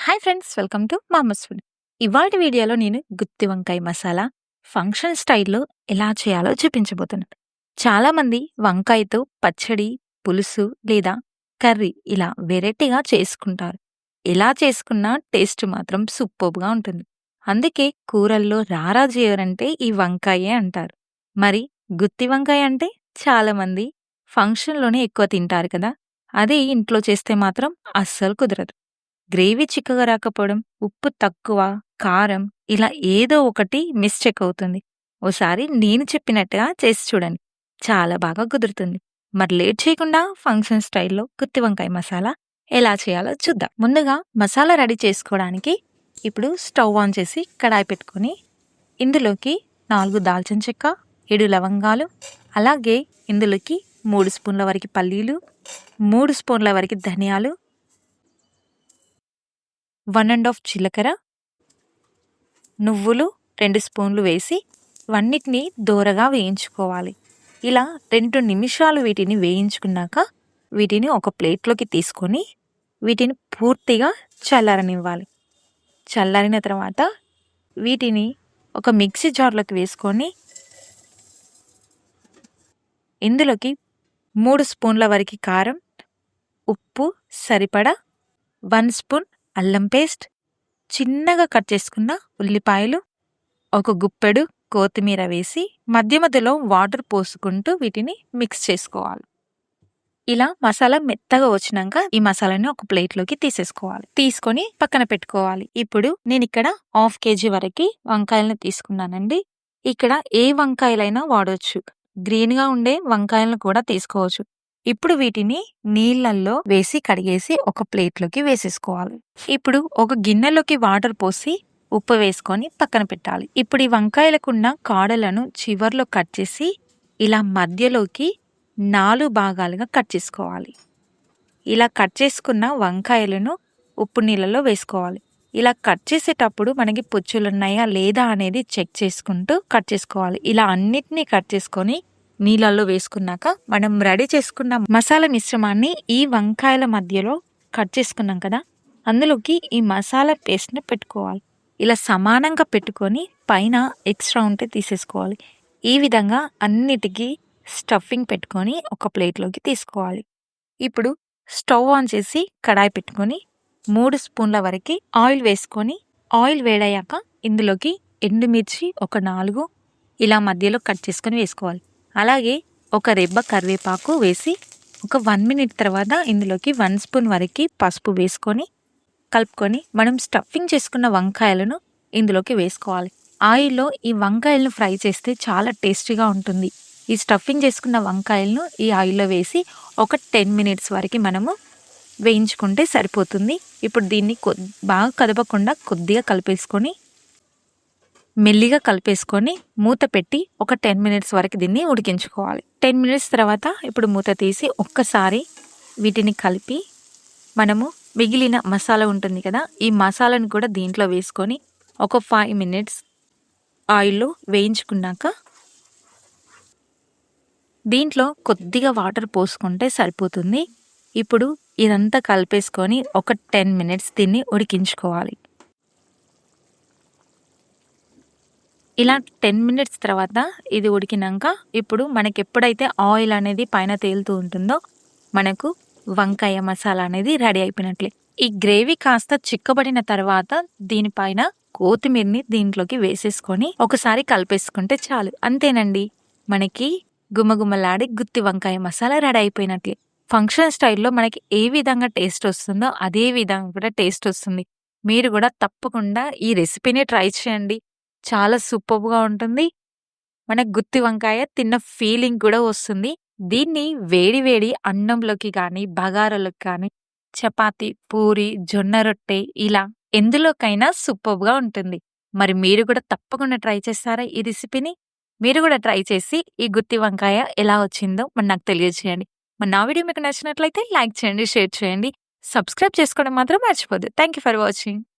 Hi friends welcome to mama's food. ఇవాళ వీడియోలో నేను గుత్తి వంకాయ మసాలా ఫంక్షన్ స్టైల్లో ఎలా చేయాలో చూపించబోతున్నాను. చాలామంది వంకాయతో పచ్చడి పులుసు లేదా కర్రీ ఇలా వెరైటీగా చేసుకుంటారు. ఎలా చేసుకున్నా టేస్ట్ మాత్రం సూపర్గా ఉంటుంది. అందుకే కూరల్లో రారాజు ఎవరంటే ఈ వంకాయే అంటారు. మరి గుత్తి వంకాయ అంటే చాలామంది ఫంక్షన్లోనే ఎక్కువ తింటారు కదా అదే ఇంట్లో చేస్తే మాత్రం అస్సలు కుదరదు. గ్రేవీ చిక్కగా రాకపోవడం ఉప్పు తక్కువ కారం ఇలా ఏదో ఒకటి మిస్టేక్ అవుతుంది. ఓసారి నేను చెప్పినట్టుగా చేసి చూడండి. చాలా బాగా కుదురుతుంది. మరి లేట్ చేయకుండా ఫంక్షన్ స్టైల్లో గుత్తి వంకాయ మసాలా ఎలా చేయాలో చూద్దాం. ముందుగా మసాలా రెడీ చేసుకోవడానికి ఇప్పుడు స్టవ్ ఆన్ చేసి కడాయి పెట్టుకొని ఇందులోకి నాలుగు దాల్చిన చెక్క ఏడు లవంగాలు అలాగే ఇందులోకి మూడు స్పూన్ల వరకు పల్లీలు మూడు స్పూన్ల వరకు ధనియాలు వన్ అండ్ హాఫ్ జీలకర్ర నువ్వులు రెండు స్పూన్లు వేసి వన్నిటిని దోరగా వేయించుకోవాలి. ఇలా రెండు నిమిషాలు వీటిని వేయించుకున్నాక వీటిని ఒక ప్లేట్లోకి తీసుకొని వీటిని పూర్తిగా చల్లారనివ్వాలి. చల్లారిన తర్వాత వీటిని ఒక మిక్సీ జార్లోకి వేసుకొని ఇందులోకి మూడు స్పూన్ల వరకు కారం ఉప్పు సరిపడా వన్ స్పూన్ అల్లం పేస్ట్ చిన్నగా కట్ చేసుకున్న ఉల్లిపాయలు ఒక గుప్పెడు కొత్తిమీర వేసి మధ్య మధ్యలో వాటర్ పోసుకుంటూ వీటిని మిక్స్ చేసుకోవాలి. ఇలా మసాలా మెత్తగా వచ్చినాక ఈ మసాలాని ఒక ప్లేట్లోకి తీసేసుకోవాలి. తీసుకొని పక్కన పెట్టుకోవాలి. ఇప్పుడు నేను ఇక్కడ హాఫ్ కేజీ వరకు వంకాయలను తీసుకున్నానండి. ఇక్కడ ఏ వంకాయలైనా వాడవచ్చు గ్రీన్గా ఉండే వంకాయలను కూడా తీసుకోవచ్చు. ఇప్పుడు వీటిని నీళ్ళల్లో వేసి కడిగేసి ఒక ప్లేట్లోకి వేసేసుకోవాలి. ఇప్పుడు ఒక గిన్నెలోకి వాటర్ పోసి ఉప్పు వేసుకొని పక్కన పెట్టాలి. ఇప్పుడు ఈ వంకాయలకున్న కాడలను చివర్లో కట్ చేసి ఇలా మధ్యలోకి నాలుగు భాగాలుగా కట్ చేసుకోవాలి. ఇలా కట్ చేసుకున్న వంకాయలను ఉప్పు నీళ్ళలో వేసుకోవాలి. ఇలా కట్ చేసేటప్పుడు మనకి పుచ్చులు ఉన్నాయా లేదా అనేది చెక్ చేసుకుంటూ కట్ చేసుకోవాలి. ఇలా అన్నిటినీ కట్ చేసుకొని నీళ్ళల్లో వేసుకున్నాక మనం రెడీ చేసుకున్న మసాలా మిశ్రమాన్ని ఈ వంకాయల మధ్యలో కట్ చేసుకున్నాం కదా? అందులోకి ఈ మసాలా పేస్ట్ని పెట్టుకోవాలి. ఇలా సమానంగా పెట్టుకొని పైన ఎక్స్ట్రా ఉంటే తీసేసుకోవాలి. ఈ విధంగా అన్నిటికీ స్టఫింగ్ పెట్టుకొని ఒక ప్లేట్లోకి తీసుకోవాలి. ఇప్పుడు స్టవ్ ఆన్ చేసి కడాయి పెట్టుకొని మూడు స్పూన్ల వరకు ఆయిల్ వేసుకొని ఆయిల్ వేడయ్యాక ఇందులోకి ఎండుమిర్చి ఒక నాలుగు ఇలా మధ్యలో కట్ చేసుకొని వేసుకోవాలి. అలాగే ఒక రెబ్బ కరివేపాకు వేసి ఒక వన్ మినిట్ తర్వాత ఇందులోకి వన్ స్పూన్ వరకు పసుపు వేసుకొని కలుపుకొని మనం స్టఫింగ్ చేసుకున్న వంకాయలను ఇందులోకి వేసుకోవాలి. ఆయిల్లో ఈ వంకాయలను ఫ్రై చేస్తే చాలా టేస్టీగా ఉంటుంది. ఈ స్టఫింగ్ చేసుకున్న వంకాయలను ఈ ఆయిల్లో వేసి ఒక టెన్ మినిట్స్ వరకు మనము వేయించుకుంటే సరిపోతుంది. ఇప్పుడు దీన్ని బాగా కదపకుండా కొద్దిగా కలిపేసుకొని మెల్లిగా కలిపేసుకొని మూత పెట్టి ఒక టెన్ మినిట్స్ వరకు దీన్ని ఉడికించుకోవాలి. టెన్ మినిట్స్ తర్వాత ఇప్పుడు మూత తీసి ఒక్కసారి వీటిని కలిపి మనము మిగిలిన మసాలా ఉంటుంది కదా ఈ మసాలాను కూడా దీంట్లో వేసుకొని ఒక ఫైవ్ మినిట్స్ ఆయిల్లో వేయించుకున్నాక దీంట్లో కొద్దిగా వాటర్ పోసుకుంటే సరిపోతుంది. ఇప్పుడు ఇదంతా కలిపేసుకొని ఒక టెన్ మినిట్స్ దీన్ని ఉడికించుకోవాలి. ఇలా టెన్ మినిట్స్ తర్వాత ఇది ఉడికినాక ఇప్పుడు మనకి ఎప్పుడైతే ఆయిల్ అనేది పైన తేలుతూ ఉంటుందో మనకు వంకాయ మసాలా అనేది రెడీ అయిపోయినట్లే. ఈ గ్రేవీ కాస్త చిక్కబడిన తర్వాత దీనిపైన కొత్తిమీరని దీంట్లోకి వేసేసుకొని ఒకసారి కలిపేసుకుంటే చాలు. అంతేనండి. మనకి గుమగుమలాడి గుత్తి వంకాయ మసాలా రెడీ అయిపోయినట్లే. ఫంక్షన్ స్టైల్లో మనకి ఏ విధంగా టేస్ట్ వస్తుందో అదే విధంగా కూడా టేస్ట్ వస్తుంది. మీరు కూడా తప్పకుండా ఈ రెసిపీని ట్రై చేయండి. చాలా సూపర్గా ఉంటుంది. మన గుత్తి వంకాయ తిన్న ఫీలింగ్ కూడా వస్తుంది. దీన్ని వేడి వేడి అన్నంలోకి కానీ బగారాలోకి కానీ చపాతి పూరి జొన్న రొట్టె ఇలా ఎందులోకైనా సూపర్గా ఉంటుంది. మరి మీరు కూడా తప్పకుండా ట్రై చేస్తారా ఈ రెసిపీని? మీరు కూడా ట్రై చేసి ఈ గుత్తి వంకాయ ఎలా వచ్చిందో మరి నాకు తెలియజేయండి మరి నా వీడియో మీకు నచ్చినట్లయితే లైక్ చేయండి షేర్ చేయండి. సబ్స్క్రైబ్ చేసుకోవడం మాత్రం మర్చిపోద్దు. Thank you for watching.